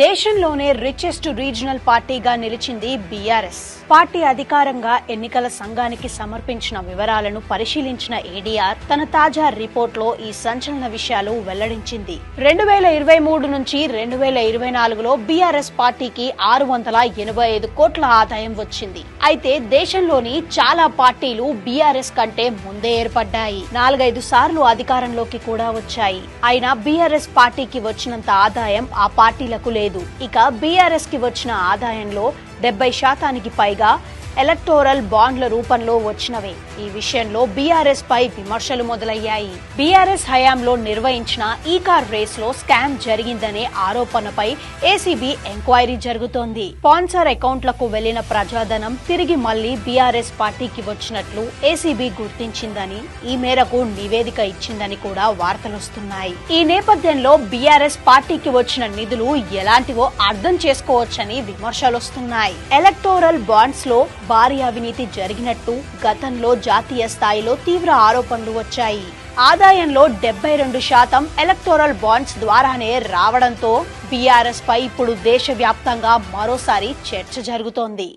దేశంలోనే richest regional పార్టీగా నిలిచింది బీఆర్ఎస్ పార్టీ అధికారంగా ఎన్నికల సంఘానికి సమర్పించిన వివరాలను పరిశీలించిన ఏడీఆర్ తన తాజా రిపోర్ట్లో ఈ సంచలన విషయాలు వెల్లడించింది. రెండు వేల ఇరవై మూడు నుంచి రెండు వేల ఇరవై నాలుగులో బీఆర్ఎస్ పార్టీకి ఆరు వందల ఎనభై ఐదు కోట్ల ఆదాయం వచ్చింది. అయితే దేశంలోని చాలా పార్టీలు బీఆర్ఎస్ కంటే ముందే ఏర్పడ్డాయి. నాలుగైదు సార్లు అధికారంలోకి కూడా వచ్చాయి. అయినా బీఆర్ఎస్ పార్టీకి వచ్చినంత ఆదాయం ఆ పార్టీలకు లేదు. ఇక బీఆర్ఎస్కి వచ్చిన ఆదాయంలో డెబ్బై శాతానికి పైగా ఎలక్టోరల్ బాండ్ల రూపంలో వచ్చినవే. ఈ విషయంలో బీఆర్ఎస్ పై విమర్శలు మొదలయ్యాయి. బీఆర్ఎస్ హయాంలో నిర్వహించిన ఈ కార్ రేస్లో స్కామ్ జరిగిందనే ఆరోపణపై ఏసీబీ ఎంక్వైరీ జరుగుతోంది. స్పాన్సర్ అకౌంట్లకు వెళ్ళిన ప్రజాధనం తిరిగి మళ్ళీ బీఆర్ఎస్ పార్టీకి వచ్చినట్లు ఏసీబీ గుర్తించిందని ఈ మేరకు నివేదిక ఇచ్చిందని కూడా వార్తలొస్తున్నాయి ఈ నేపథ్యంలో బీఆర్ఎస్ పార్టీకి వచ్చిన నిధులు ఎలాంటివో అర్థం చేసుకోవచ్చని విమర్శలొస్తున్నాయి ఎలక్టోరల్ బాండ్స్లో భారీ అవినీతి జరిగినట్టు గతంలో జాతీయ స్థాయిలో తీవ్ర ఆరోపణలు వచ్చాయి. ఆదాయంలో డెబ్బై రెండు శాతం ఎలక్టోరల్ బాండ్స్ ద్వారానే రావడంతో బీఆర్ఎస్ పై ఇప్పుడు దేశవ్యాప్తంగా మరోసారి చర్చ జరుగుతోంది.